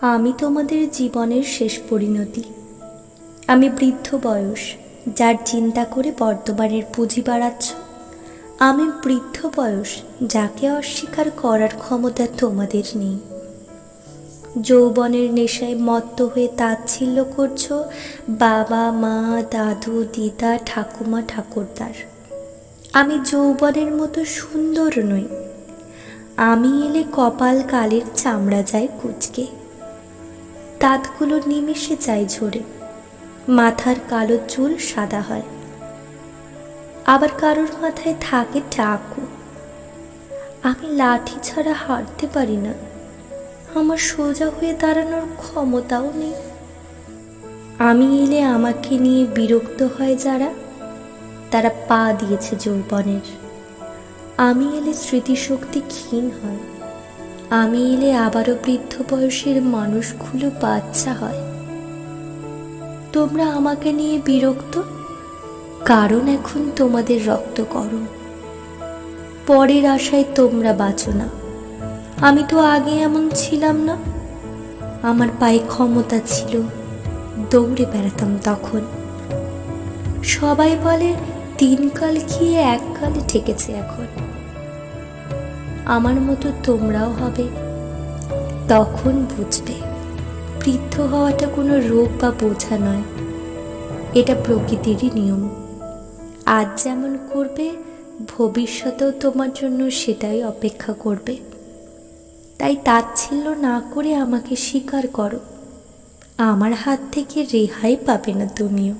আমি তোমাদের জীবনের শেষ পরিণতি। আমি বৃদ্ধ বয়স, যার চিন্তা করে বর্তমানের পুঁজি বাড়াচ্ছ। আমি বৃদ্ধ বয়স, যাকে অস্বীকার করার ক্ষমতা তোমাদের নেই। যৌবনের নেশায় মত্ত হয়ে তাচ্ছিল্য করছ বাবা, মা, দাদু, দিদা, ঠাকুমা, ঠাকুরদার। আমি যৌবনের মতো সুন্দর নই। আমি এলে কপাল কালের চামড়া যায় কুচকে। দাঁতগুলো নিমিষে যায় ঝরে। মাথার কালো চুল সাদা হয়। আবার কারোর মাথায় থাকে টাকু। আমি লাঠি ছাড়া হাঁটতে পারি না। আমার সোজা হয়ে দাঁড়ানোর ক্ষমতাও নেই। আমি এলে আমাকে নিয়ে বিরক্ত হয় যারা, তারা পা দিয়েছে যৌবনের। আমি এলে স্মৃতিশক্তি ক্ষীণ হয়। আমি এলে আবারও বৃদ্ধ বয়সের মানুষগুলো বাচ্চা হয়। তোমরা আমাকে নিয়ে বিরক্ত? কারণ এখন তোমাদের রক্ত গরম। পরের আশায় তোমরা বাঁচো না। আমি তো আগে এমন ছিলাম না। আমার পায়ে ক্ষমতা ছিল। দৌড়ে বেড়াতাম তখন। সবাই বলে তিন কাল গিয়ে এক কালে ঠেকেছে এখন। আমার মতো তোমরাও হবে। তখন বুঝবে, বৃদ্ধ হওয়াটা কোনো রোগ বা বোঝা নয়। এটা প্রকৃতিরই নিয়ম। আজ যেমন করবে, ভবিষ্যতেও তোমার জন্য সেটাই অপেক্ষা করবে। তাই তাচ্ছিল্য না করে আমাকে স্বীকার করো। আমার হাত থেকে রেহাই পাবে না তুমিও।